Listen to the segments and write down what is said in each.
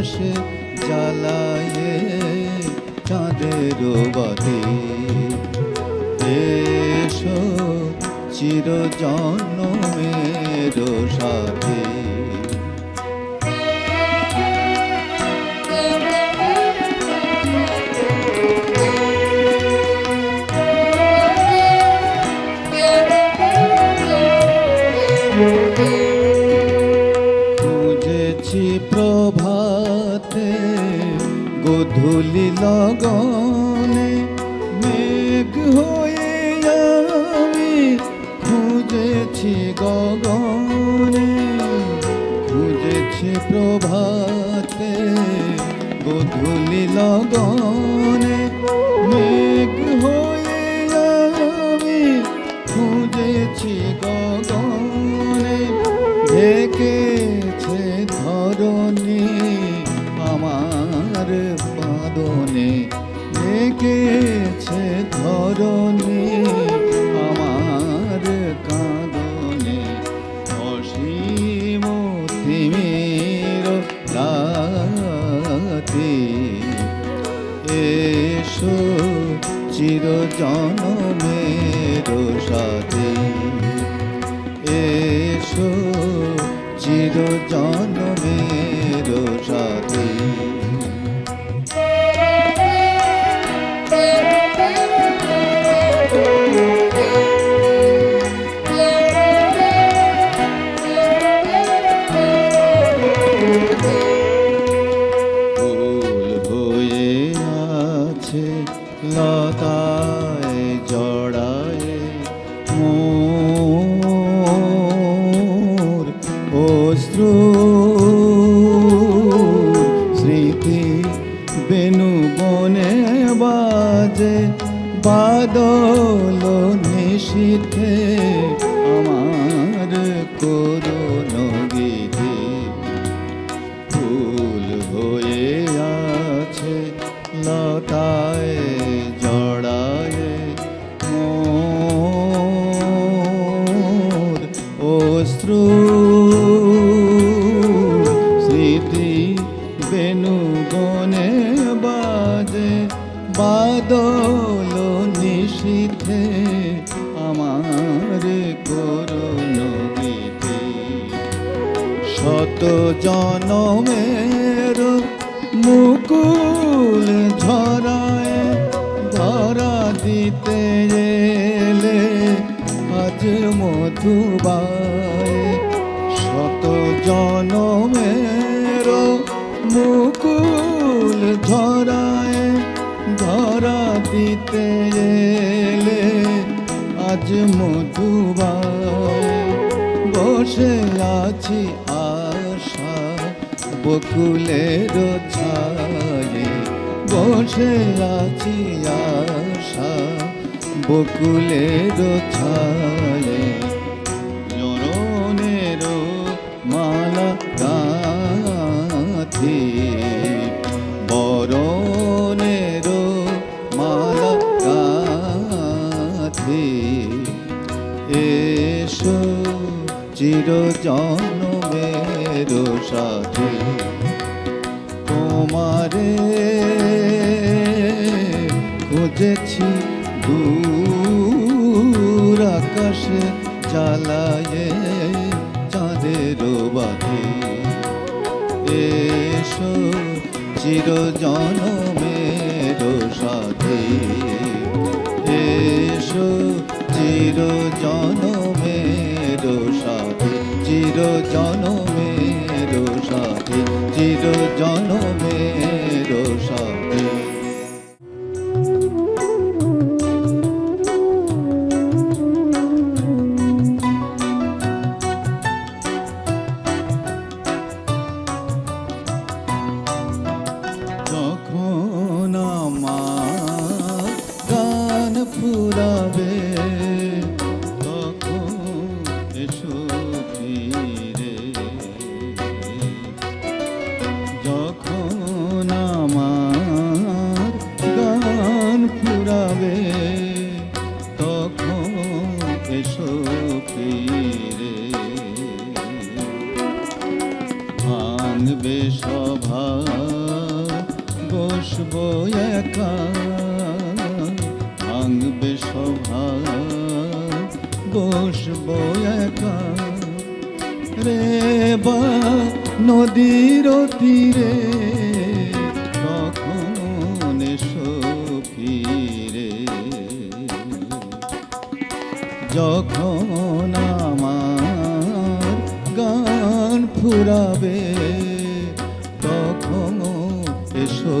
আকাশে জ্বালায়ে চাঁদের বাদে এসো চির জন্মের সাথে। লগনে মেঘ হয়ে আমি খুঁজেছি গগনে, খুঁজেছি প্রভাতে গধূলি লগনে। মেঘ হয়ে আমি খুঁজেছি গগনে। go লতায় জড়ায় মোর অশ্রু। স্মৃতি বেনু বনে বাজে বাদল নিশীথে জনমের মুকুল ঝরায় ধরা দিতে এলে আজ মধুবায়। শত জনমের মুকুল ঝরায় ধরা দিতে এলে আজ মধুবায়। বসে আছি বকুলের ছায়ে বসে আছি আশা। বকুলের ছায়ে জরনের মালা গাথি। বরণের মালা গাথি। এসো চির জনমের সাথে। তোমারে খুঁজেছি দূর আকাশে জ্বালায়ে চাঁদের বাতি। এসো চির জনমের সাথে। এসো চির জনমের সাথে। চির জনমের সাথে চির জনমের সাথে। নদীর তীরে কখন সফিরে যখন আমার গান ফুরাবে তখন এসো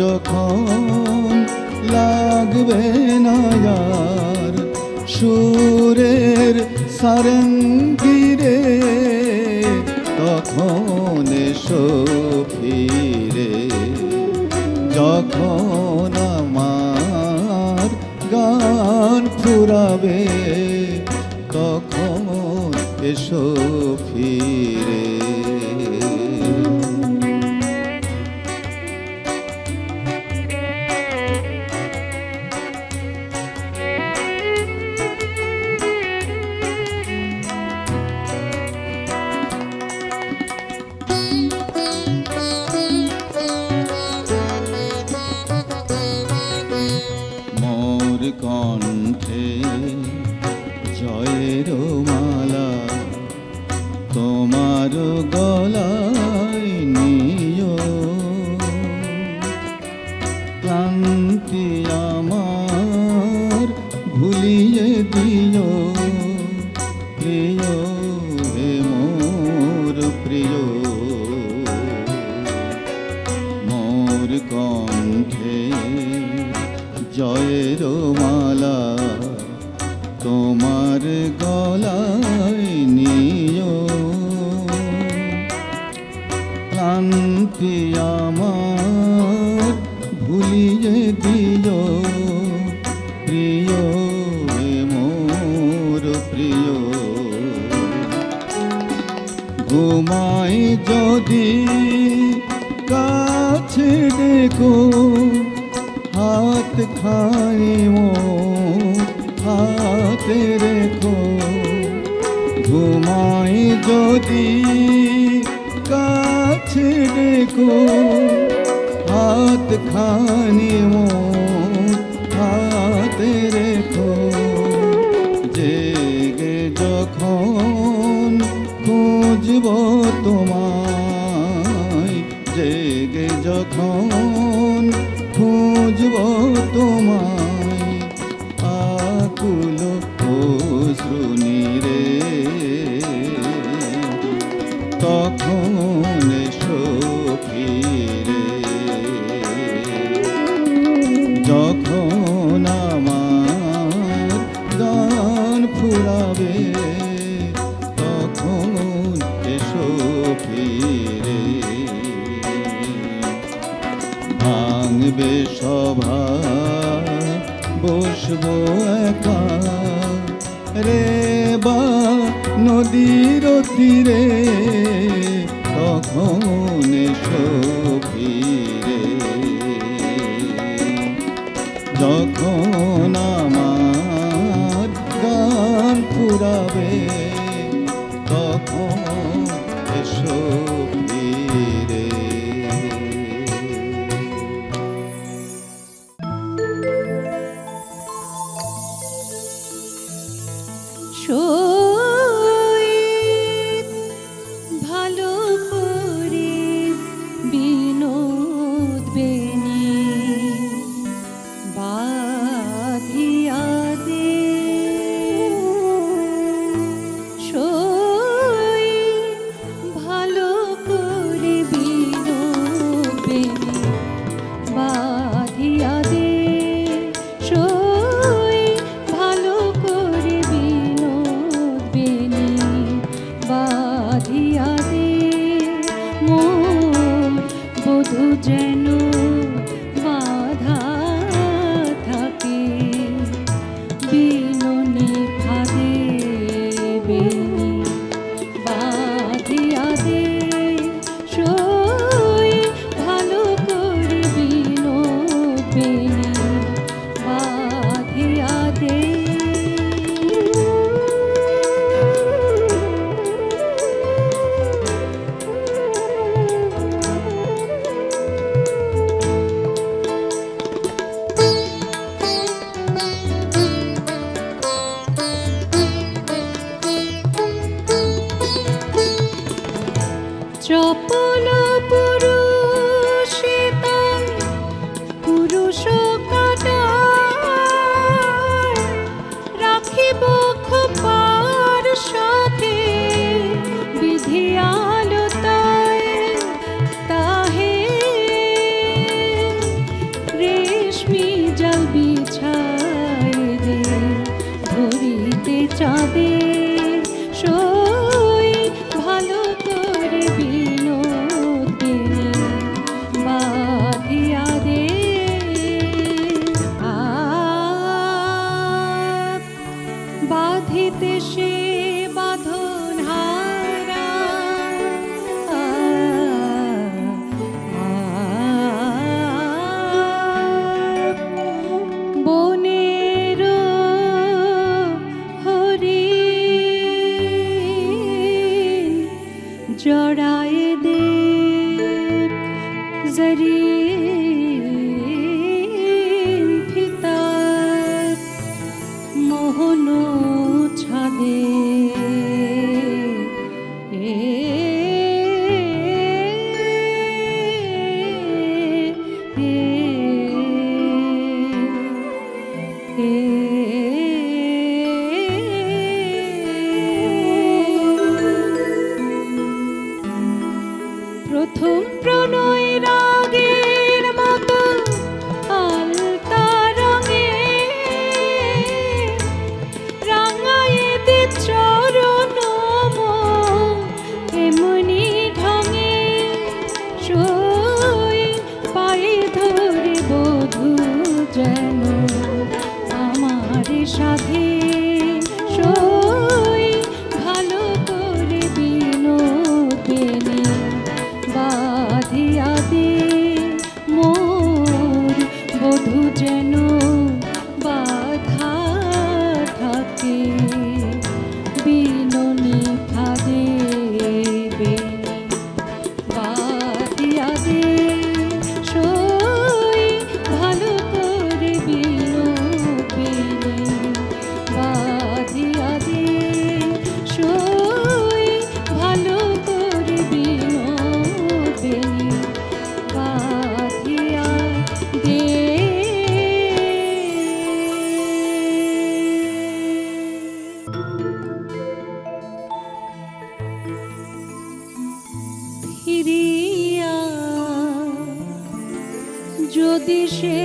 যখন লাগবে না আর, সুরের সারঙ্গিরে তখন এসো যখন আমার গান ফুরাবে তখন এসো ফিরে। তোমার গলায় নিও। হাতে রেখো। ঘুমাই যদি কাছে ডেকো। হাত খানি মো হাতে রেখো। জেগে যখন খুঁজব তোমায়, জেগে যখন খুঁজব তোমায় ভাঙবে সভা বসবো একা রে বা নদীর তীরে তখন এসো। স্বপ্ন যেন আমার সাথে ফিরিয়া যদি সে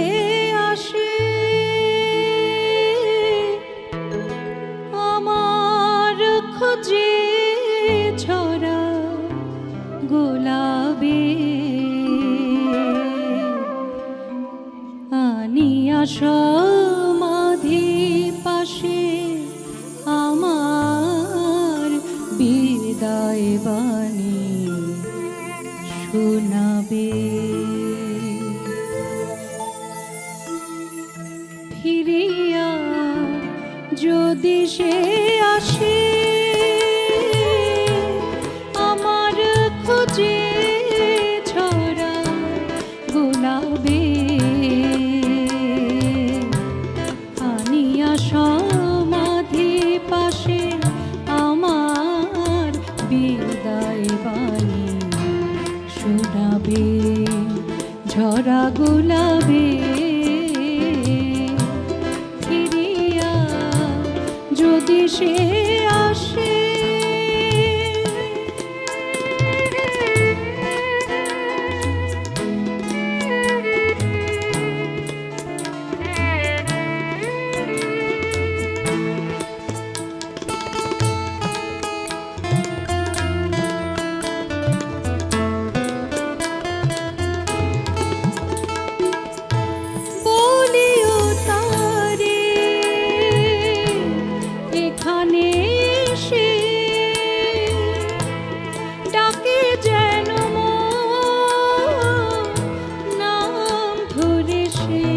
সমাধি পাশে আমার বিদায় ঝরা ফিরিয়া যদি সে she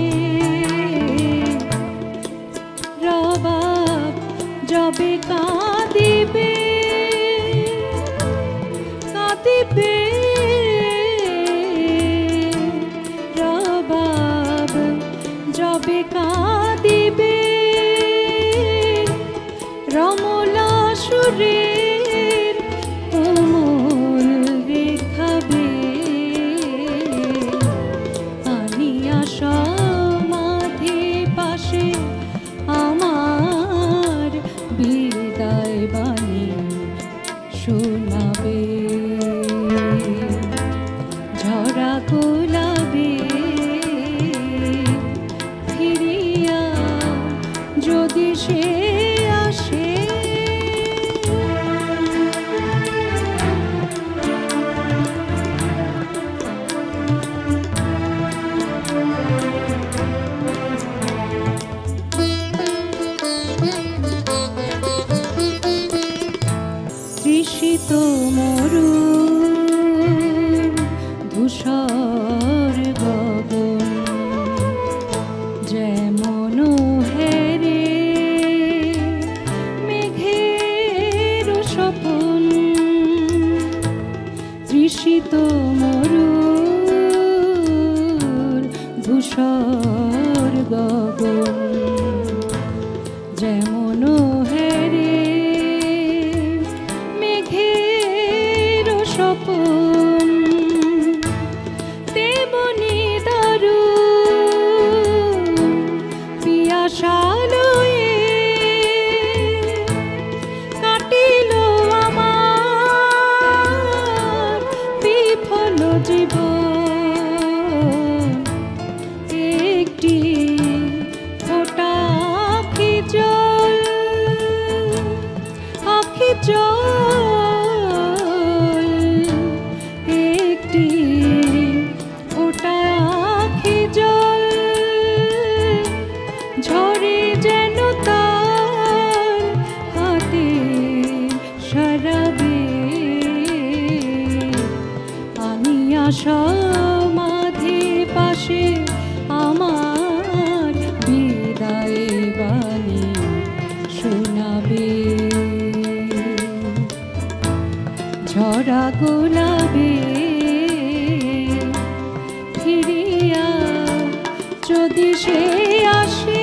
যদি সে আসে।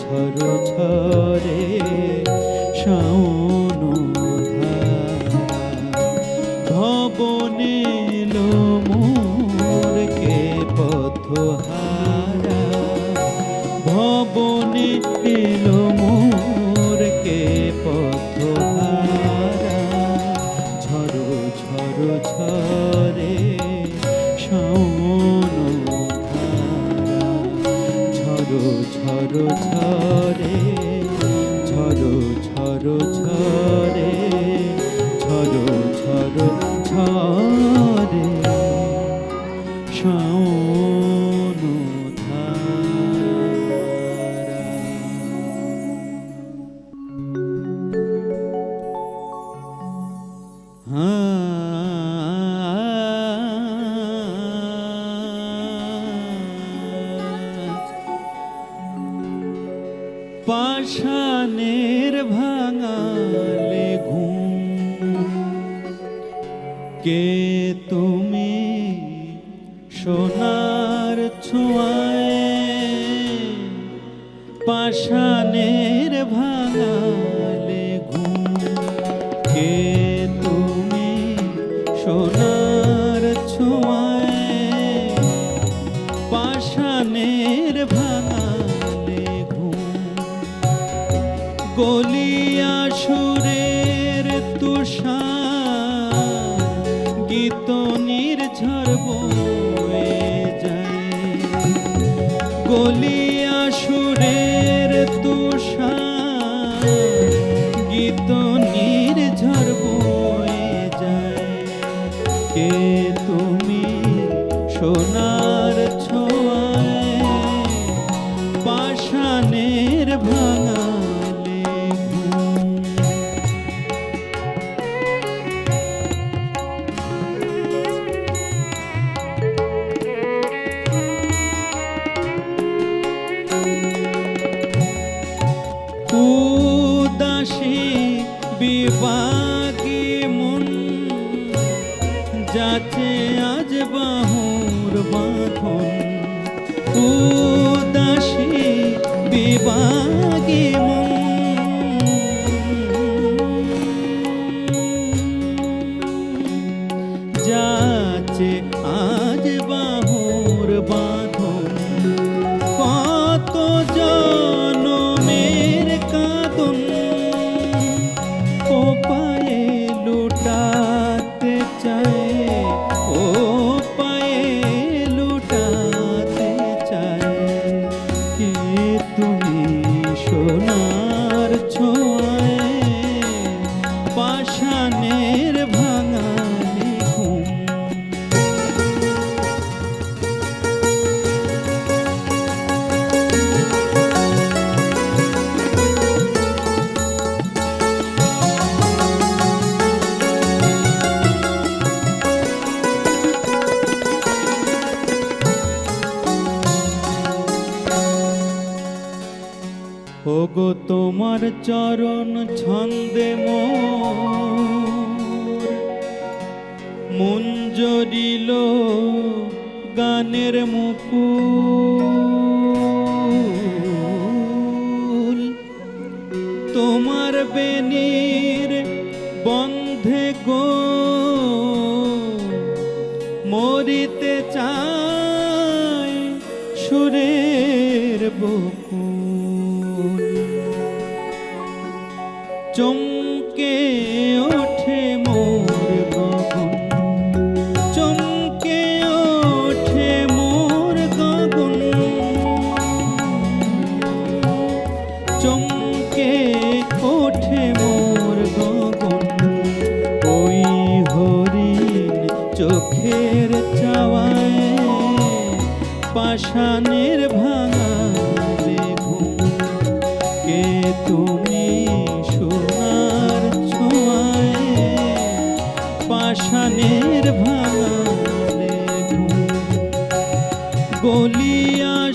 ঝড় ঝরে শ্যাও পাশানের ভাঙালে ঘুম। কে তুমি সোনার ছোঁয়ায়? পাশা quem তোমার বেনী গলিয়া